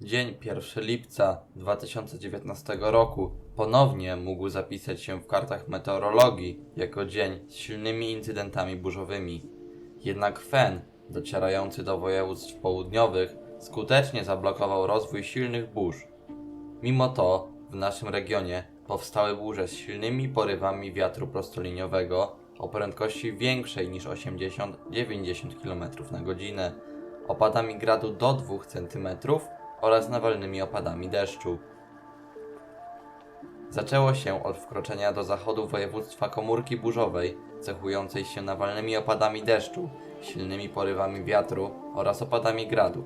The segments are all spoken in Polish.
Dzień 1 lipca 2019 roku ponownie mógł zapisać się w kartach meteorologii jako dzień z silnymi incydentami burzowymi. Jednak fen, docierający do województw południowych, skutecznie zablokował rozwój silnych burz. Mimo to w naszym regionie powstały burze z silnymi porywami wiatru prostoliniowego o prędkości większej niż 80-90 km na godzinę, opadami gradu do 2 cm oraz nawalnymi opadami deszczu. Zaczęło się od wkroczenia do zachodu województwa komórki burzowej, cechującej się nawalnymi opadami deszczu, silnymi porywami wiatru oraz opadami gradu.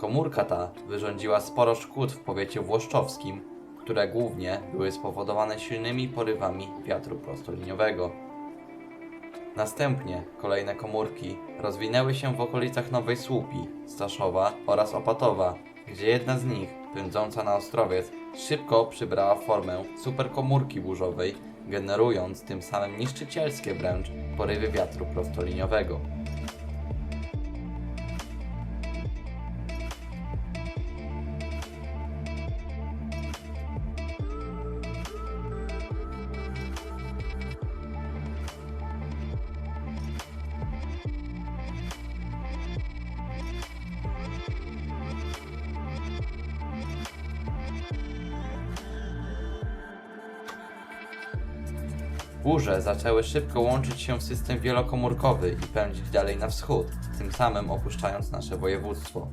Komórka ta wyrządziła sporo szkód w powiecie włoszczowskim, które głównie były spowodowane silnymi porywami wiatru prostoliniowego. Następnie kolejne komórki rozwinęły się w okolicach Nowej Słupi, Staszowa oraz Opatowa, gdzie jedna z nich, pędząca na Ostrowiec, szybko przybrała formę superkomórki burzowej, generując tym samym niszczycielskie wręcz porywy wiatru prostoliniowego. Burze zaczęły szybko łączyć się w system wielokomórkowy i pędzić dalej na wschód, tym samym opuszczając nasze województwo.